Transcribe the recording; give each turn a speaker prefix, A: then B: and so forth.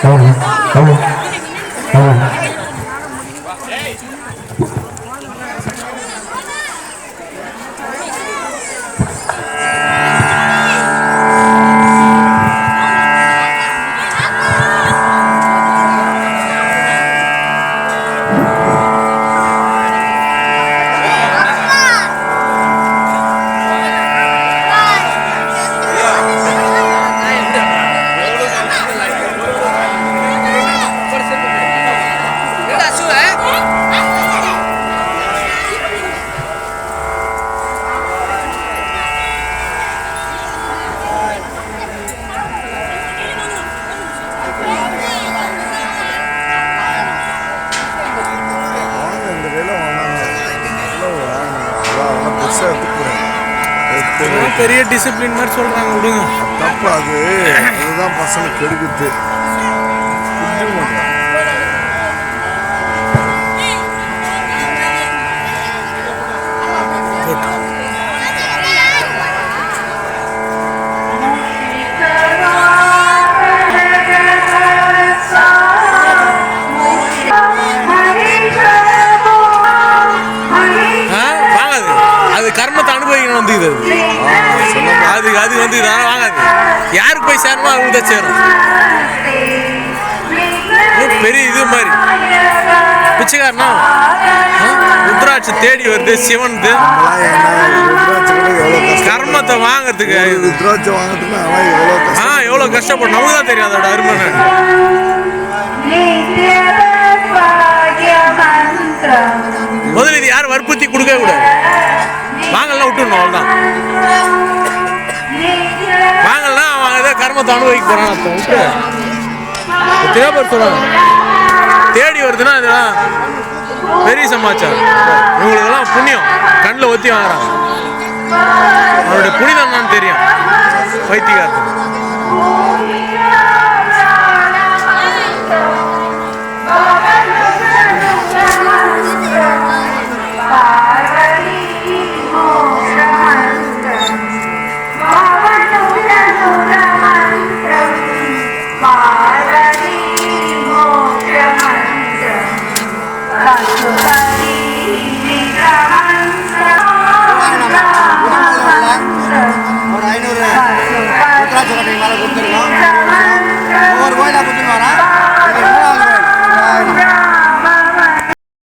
A: Oh, oh. Thank you. பெருசாக எடுத்துக்கிறேன்
B: பெரிய டிசிப்ளின் மாதிரி சொல்றாங்க விடுங்க.
A: தப்பு அது. அதுதான் பசங்க கெடுக்குது.
B: வந்து இது அது அது வந்து இதெல்லாம் வாங்காது. யாருக்கு போய் சேரணுமோ அவங்களுக்கு தான் சேரும் பெரிய இது மாதிரி. பிச்சைக்காரனா? ருத்ராட்சி தேடி வருது
A: கஷ்டம்
B: கர்மத்தை வாங்குறதுக்கு.
A: ருத்ராட்சம் வாங்குறதுக்கு
B: ஆ எவ்வளோ கஷ்டப்படும் நமக்கு தான் தெரியும் அதோட அருமை அவன் ஏதோ கர்மத்தை அனுபவிக்க விட்டு எத்தனையோ பேர் சொல்றாங்க. தேடி வருதுன்னா இதெல்லாம் பெரிய சமாச்சாரம். இவங்களுக்கெல்லாம் புண்ணியம். கண்ணில் ஒத்தி வாங்குறாங்க. அவனுடைய புனிதம் என்னன்னு தெரியும். வைத்திகாரத்துக்கு